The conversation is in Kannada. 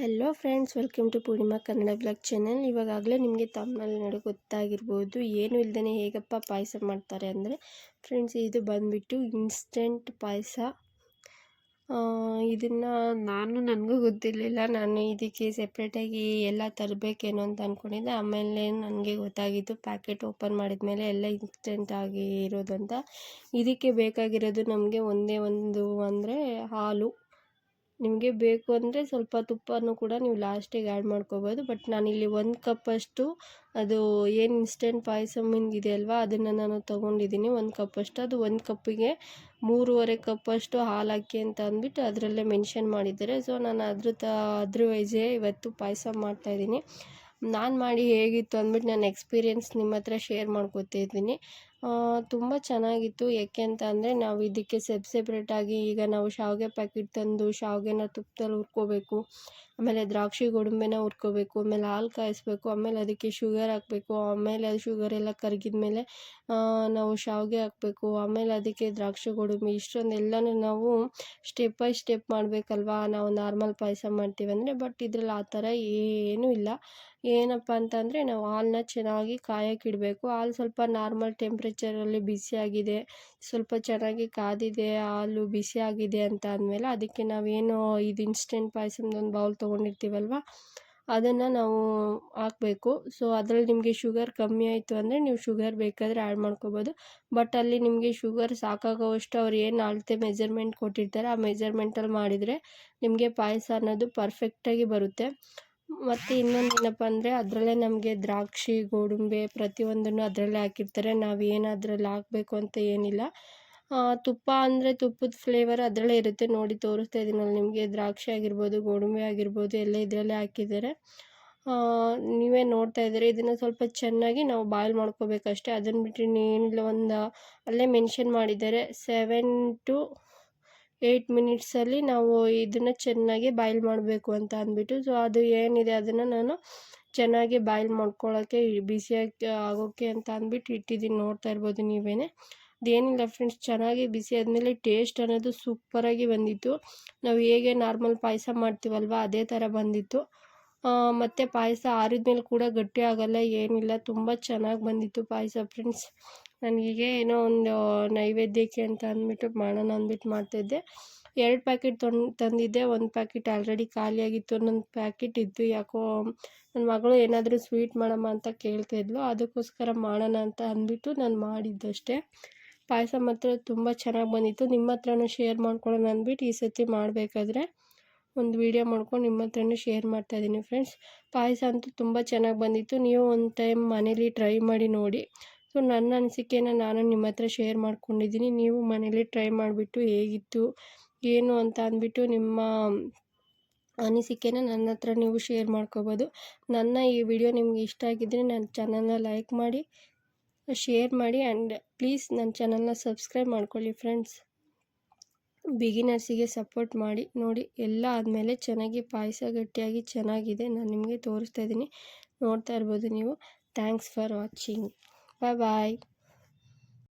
Hello friends welcome to Poornima Kannada blog channel ಇವಾಗಲೇ ನಿಮಗೆ ತಮ್ಮಲ್ಲಿ ನೋಡಿ ಗೊತ್ತಾಗಿರ್ಬೋದು. ಏನು ಇಲ್ಲದೇ ಹೇಗಪ್ಪ ಪಾಯಸ ಮಾಡ್ತಾರೆ ಅಂದರೆ ಫ್ರೆಂಡ್ಸ್ ಇದು ಬಂದುಬಿಟ್ಟು ಇನ್ಸ್ಟೆಂಟ್ ಪಾಯಸ. ಇದನ್ನು ನಾನು, ನನಗೂ ಗೊತ್ತಿರಲಿಲ್ಲ. ನಾನು ಇದಕ್ಕೆ ಸೆಪ್ರೇಟಾಗಿ ಎಲ್ಲ ತರಬೇಕೇನೋ ಅಂತ ಅಂದ್ಕೊಂಡಿದ್ದೆ ಆಮೇಲೆ ನನಗೆ ಗೊತ್ತಾಗಿದ್ದು ಪ್ಯಾಕೆಟ್ ಓಪನ್ ಮಾಡಿದ ಮೇಲೆ ಎಲ್ಲ ಇನ್ಸ್ಟೆಂಟ್ ಆಗಿ ಇರೋದಂತ. ಇದಕ್ಕೆ ಬೇಕಾಗಿರೋದು ನಮಗೆ ಒಂದೇ ಒಂದು ಅಂದರೆ ಹಾಲು. ನಿಮಗೆ ಬೇಕು ಅಂದರೆ ಸ್ವಲ್ಪ ತುಪ್ಪನೂ ಕೂಡ ನೀವು ಲಾಸ್ಟಿಗೆ ಆ್ಯಡ್ ಮಾಡ್ಕೋಬೋದು. ಬಟ್ ನಾನಿಲ್ಲಿ ಒಂದು ಕಪ್ಪಷ್ಟು ಅದು ಏನು ಇನ್ಸ್ಟೆಂಟ್ ಪಾಯಸ ಇದೆ ಅಲ್ವಾ, ಅದನ್ನು ನಾನು ತೊಗೊಂಡಿದ್ದೀನಿ. ಒಂದು ಕಪ್ಪಷ್ಟು ಅದು ಒಂದು ಕಪ್ಪಿಗೆ ಮೂರುವರೆ ಕಪ್ಪಷ್ಟು ಹಾಲು ಹಾಕಿ ಅಂತ ಅಂದ್ಬಿಟ್ಟು ಅದರಲ್ಲೇ ಮೆನ್ಷನ್ ಮಾಡಿದ್ದಾರೆ. ಸೊ ನಾನು ಅದ್ರ ತ ಅದ್ರವೈಸೇ ಇವತ್ತು ಪಾಯಸ ಮಾಡ್ತಾಯಿದ್ದೀನಿ ನಾನು ಮಾಡಿ ಹೇಗಿತ್ತು ಅಂದ್ಬಿಟ್ಟು ನನ್ನ ಎಕ್ಸ್ಪೀರಿಯೆನ್ಸ್ ನಿಮ್ಮ ಹತ್ರ ಶೇರ್ ಮಾಡ್ಕೊತಿದ್ದೀನಿ ತುಂಬ ಚೆನ್ನಾಗಿತ್ತು. ಯಾಕೆ ಅಂತ ಅಂದರೆ ನಾವು ಇದಕ್ಕೆ ಸೆಪ್ ಸೆಪ್ರೇಟಾಗಿ ಈಗ ನಾವು ಶಾವಿಗೆ ಪ್ಯಾಕೆಟ್ ತಂದು ಶಾವಿಗೆನ ತುಪ್ಪದಲ್ಲಿ ಹುರ್ಕೋಬೇಕು. ಆಮೇಲೆ ದ್ರಾಕ್ಷಿ ಗೋಡಂಬಿನ ಹುರ್ಕೋಬೇಕು. ಆಮೇಲೆ ಹಾಲು ಕಾಯಿಸ್ಬೇಕು. ಆಮೇಲೆ ಅದಕ್ಕೆ ಶುಗರ್ ಹಾಕಬೇಕು. ಆಮೇಲೆ ಅದು ಶುಗರ್ ಎಲ್ಲ ಕರಗಿದ ಮೇಲೆ ನಾವು ಶಾವಿಗೆ ಹಾಕಬೇಕು. ಆಮೇಲೆ ಅದಕ್ಕೆ ದ್ರಾಕ್ಷಿ ಗೋಡಂಬಿ ಇಷ್ಟೊಂದೆಲ್ಲನೂ ನಾವು ಸ್ಟೆಪ್ ಬೈ ಸ್ಟೆಪ್ ಮಾಡಬೇಕಲ್ವಾ? ನಾವು ನಾರ್ಮಲ್ ಪಾಯಸ ಮಾಡ್ತೀವಿ ಅಂದರೆ ಬಟ್ ಇದ್ರಲ್ಲಿ ಆ ಥರ ಏನೂ ಇಲ್ಲ. ಏನಪ್ಪ ಅಂತಂದರೆ ನಾವು ಹಾಲನ್ನ ಚೆನ್ನಾಗಿ ಕಾಯೋಕ್ಕಿಡಬೇಕು ಹಾಲು ಸ್ವಲ್ಪ ನಾರ್ಮಲ್ ಟೆಂಪ್ರೇಚರಲ್ಲಿ ಬಿಸಿಯಾಗಿದೆ ಸ್ವಲ್ಪ ಚೆನ್ನಾಗಿ ಕಾದಿದೆ, ಹಾಲು ಬಿಸಿಯಾಗಿದೆ ಅಂತ ಅಂದಮೇಲೆ ಅದಕ್ಕೆ ನಾವೇನು ಇದು ಇನ್ಸ್ಟೆಂಟ್ ಪಾಯಸದ ಒಂದು ಬೌಲ್ ತೊಗೊಂಡಿರ್ತೀವಲ್ವ, ಅದನ್ನು ನಾವು ಹಾಕಬೇಕು. ಸೊ ಅದರಲ್ಲಿ ನಿಮಗೆ ಶುಗರ್ ಕಮ್ಮಿ ಆಯಿತು ಅಂದರೆ ನೀವು ಶುಗರ್ ಬೇಕಾದರೆ ಆ್ಯಡ್ ಮಾಡ್ಕೋಬೋದು. ಬಟ್ ಅಲ್ಲಿ ನಿಮಗೆ ಶುಗರ್ ಸಾಕಾಗೋವಷ್ಟು ಅವ್ರು ಏನು ಅಳತೆ ಮೆಜರ್ಮೆಂಟ್ ಕೊಟ್ಟಿರ್ತಾರೆ, ಆ ಮೆಜರ್ಮೆಂಟಲ್ಲಿ ಮಾಡಿದರೆ ನಿಮಗೆ ಪಾಯಸ ಅನ್ನೋದು ಪರ್ಫೆಕ್ಟಾಗಿ ಬರುತ್ತೆ. ಮತ್ತು ಇನ್ನೊಂದು ಏನಪ್ಪ ಅಂದರೆ ಅದರಲ್ಲೇ ನಮಗೆ ದ್ರಾಕ್ಷಿ, ಗೋಡಂಬಿ ಪ್ರತಿಯೊಂದನ್ನು ಅದರಲ್ಲೇ ಹಾಕಿರ್ತಾರೆ. ನಾವು ಏನು ಅದರಲ್ಲಿ ಹಾಕಬೇಕು ಅಂತ ಏನಿಲ್ಲ. ತುಪ್ಪ ಅಂದರೆ ತುಪ್ಪದ ಫ್ಲೇವರ್ ಅದರಲ್ಲೇ ಇರುತ್ತೆ. ನೋಡಿ ತೋರಿಸ್ತಾ ಇದ್ದೀನಲ್ಲ ನಿಮಗೆ. ದ್ರಾಕ್ಷಿ ಆಗಿರ್ಬೋದು, ಗೋಡಂಬಿ ಆಗಿರ್ಬೋದು, ಎಲ್ಲ ಇದರಲ್ಲೇ ಹಾಕಿದ್ದಾರೆ. ನೀವೇ ನೋಡ್ತಾ ಇದ್ದೀರಿ. ಇದನ್ನು ಸ್ವಲ್ಪ ಚೆನ್ನಾಗಿ ನಾವು ಬಾಯ್ಲ್ ಮಾಡ್ಕೋಬೇಕಷ್ಟೇ. ಅದನ್ನು ಬಿಟ್ಟು ಏನಿಲ್ಲ ಒಂದು, ಅಲ್ಲೇ ಮೆನ್ಷನ್ ಮಾಡಿದ್ದಾರೆ. ಸೆವೆನ್ ಟು ಏಯ್ಟ್ ಮಿನಿಟ್ಸಲ್ಲಿ ನಾವು ಇದನ್ನು ಚೆನ್ನಾಗಿ ಬಾಯ್ಲ್ ಮಾಡಬೇಕು ಅಂತ ಅಂದ್ಬಿಟ್ಟು ಸೊ ಅದು ಏನಿದೆ ಅದನ್ನು ನಾನು ಚೆನ್ನಾಗಿ ಬಾಯ್ಲ್ ಮಾಡ್ಕೊಳ್ಳೋಕ್ಕೆ ಬಿಸಿಯಾಗಿ ಆಗೋಕ್ಕೆ ಅಂತ ಅಂದ್ಬಿಟ್ಟು ಇಟ್ಟಿದ್ದೀನಿ, ನೋಡ್ತಾ ಇರ್ಬೋದು ನೀವೇ ಅದೇನಿಲ್ಲ ಫ್ರೆಂಡ್ಸ್ ಚೆನ್ನಾಗಿ ಬಿಸಿ ಆದಮೇಲೆ ಟೇಸ್ಟ್ ಅನ್ನೋದು ಸೂಪರಾಗಿ ಬಂದಿತ್ತು. ನಾವು ಹೇಗೆ ನಾರ್ಮಲ್ ಪಾಯಸ ಮಾಡ್ತೀವಲ್ವ, ಅದೇ ಥರ ಬಂದಿತ್ತು. ಮತ್ತು ಪಾಯಸ ಆರಿದ ಮೇಲೆ ಕೂಡ ಗಟ್ಟಿ ಆಗೋಲ್ಲ, ಏನಿಲ್ಲ, ತುಂಬ ಚೆನ್ನಾಗಿ ಬಂದಿತ್ತು ಪಾಯಸ ಫ್ರೆಂಡ್ಸ್ ನನಗೆ ಏನೋ ಒಂದು ನೈವೇದ್ಯಕ್ಕೆ ಅಂತ ಅಂದ್ಬಿಟ್ಟು ಮಾಡೋಣ ಅಂದ್ಬಿಟ್ಟು ಮಾಡ್ತಾಯಿದ್ದೆ ಎರಡು ಪ್ಯಾಕೆಟ್ ತಂದು ತಂದಿದ್ದೆ. ಒಂದು ಪ್ಯಾಕೆಟ್ ಆಲ್ರೆಡಿ ಖಾಲಿಯಾಗಿತ್ತು. ಇನ್ನೊಂದು ಪ್ಯಾಕೆಟ್ ಇತ್ತು ಯಾಕೋ ನನ್ನ ಮಗಳು ಏನಾದರೂ ಸ್ವೀಟ್ ಮಾಡಮ್ಮ ಅಂತ ಕೇಳ್ತಾಯಿದ್ಲು ಅದಕ್ಕೋಸ್ಕರ ಮಾಡೋಣ ಅಂತ ಅಂದ್ಬಿಟ್ಟು ನಾನು ಮಾಡಿದ್ದಷ್ಟೇ. ಪಾಯಸ ಮಾತ್ರ ತುಂಬ ಚೆನ್ನಾಗಿ ಬಂದಿತ್ತು. ನಿಮ್ಮ ಹತ್ರನೂ ಶೇರ್ ಮಾಡ್ಕೊಳ್ಳೋಣ ಅಂದ್ಬಿಟ್ಟು ಈ ಸರ್ತಿ ಮಾಡಬೇಕಾದ್ರೆ ಒಂದು ವೀಡಿಯೋ ಮಾಡ್ಕೊಂಡು ನಿಮ್ಮ ಹತ್ರನೂ ಶೇರ್ ಮಾಡ್ತಾಯಿದ್ದೀನಿ ಫ್ರೆಂಡ್ಸ್. ಪಾಯಸ ಅಂತೂ ತುಂಬ ಚೆನ್ನಾಗಿ ಬಂದಿತ್ತು. ನೀವು ಒಂದು ಟೈಮ್ ಮನೇಲಿ ಟ್ರೈ ಮಾಡಿ ನೋಡಿ. ಸೊ, ನನ್ನ ಅನಿಸಿಕೆನ ನಾನು ನಿಮ್ಮ ಹತ್ರ ಶೇರ್ ಮಾಡ್ಕೊಂಡಿದ್ದೀನಿ. ನೀವು ಮನೇಲಿ ಟ್ರೈ ಮಾಡಿಬಿಟ್ಟು ಹೇಗಿತ್ತು, ಏನು ಅಂತ ಅಂದ್ಬಿಟ್ಟು ನಿಮ್ಮ ಅನಿಸಿಕೆನ ನನ್ನ ಹತ್ರ ನೀವು ಶೇರ್ ಮಾಡ್ಕೋಬೋದು. ನನ್ನ ಈ ವಿಡಿಯೋ ನಿಮ್ಗೆ ಇಷ್ಟ ಆಗಿದ್ದರೆ ನನ್ನ ಚಾನಲ್ನ ಲೈಕ್ ಮಾಡಿ ಶೇರ್ ಮಾಡಿ ಆ್ಯಂಡ್ ಪ್ಲೀಸ್ ನನ್ನ ಚಾನಲ್ನ ಸಬ್ಸ್ಕ್ರೈಬ್ ಮಾಡ್ಕೊಳ್ಳಿ ಫ್ರೆಂಡ್ಸ್ ಬಿಗಿನರ್ಸಿಗೆ ಸಪೋರ್ಟ್ ಮಾಡಿ, ನೋಡಿ ಎಲ್ಲ ಆದಮೇಲೆ ಚೆನ್ನಾಗಿ ಪಾಯಸ ಗಟ್ಟಿಯಾಗಿ ಚೆನ್ನಾಗಿದೆ. ನಾನು ನಿಮಗೆ ತೋರಿಸ್ತಾ ಇದ್ದೀನಿ. ನೋಡ್ತಾ ಇರ್ಬೋದು ನೀವು. Thanks for watching Bye bye.